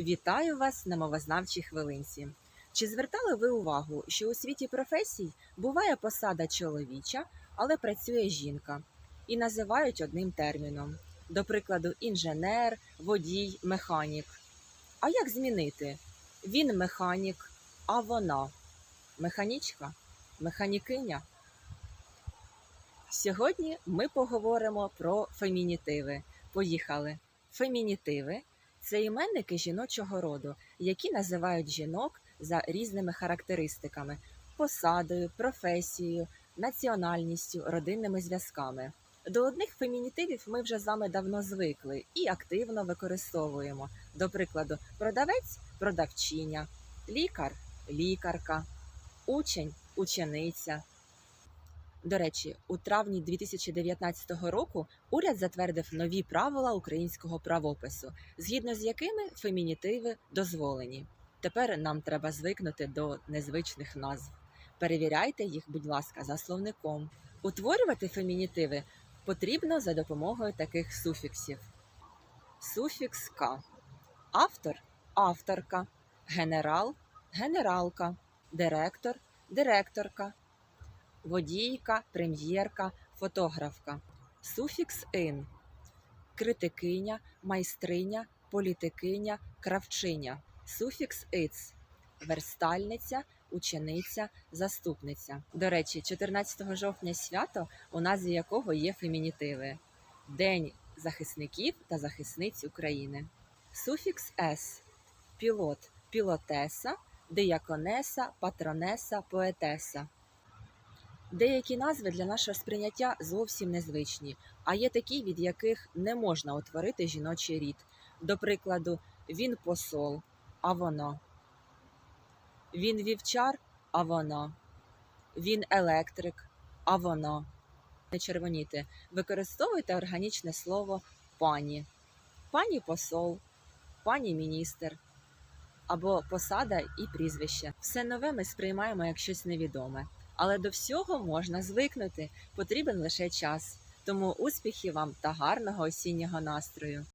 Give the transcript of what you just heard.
Вітаю вас на мовознавчій хвилинці. Чи звертали ви увагу, що у світі професій буває посада чоловіча, але працює жінка, і називають одним терміном, до прикладу, інженер, водій, механік. А як змінити? Він механік, а вона механічка, механікиня. Сьогодні ми поговоримо про фемінітиви. Поїхали. Фемінітиви це іменники жіночого роду, які називають жінок за різними характеристиками: посадою, професією, національністю, родинними зв'язками. До одних фемінітивів ми вже з вами давно звикли і активно використовуємо. До прикладу, продавець продавчиня, лікар лікарка, учень учениця. До речі, у травні 2019 року уряд затвердив нові правила українського правопису, згідно з якими фемінітиви дозволені. Тепер нам треба звикнути до незвичних назв. Перевіряйте їх, будь ласка, за словником. Утворювати фемінітиви потрібно за допомогою таких суфіксів: суфікс «ка», автор авторка, генерал генералка, директор директорка, водійка, прем'єрка, фотографка, суфікс ин, критикиня, майстриня, політикиня, кравчиня, суфікс иц, верстальниця, учениця, заступниця. До речі, 14 жовтня свято, у назві якого є фемінітиви День захисників та захисниць України. Суфікс с пілот, пілотеса, дияконеса, патронеса, поетеса. Деякі назви для нашого сприйняття зовсім незвичні, а є такі, від яких не можна утворити жіночий рід. До прикладу, він посол, а вона. Він вівчар, а вона. Він електрик, а вона. Не червоніти. Використовуйте органічне слово пані, пані посол, пані міністр або посада і прізвище. Все нове ми сприймаємо як щось невідоме. Але до всього можна звикнути, потрібен лише час. Тому успіхів вам та гарного осіннього настрою!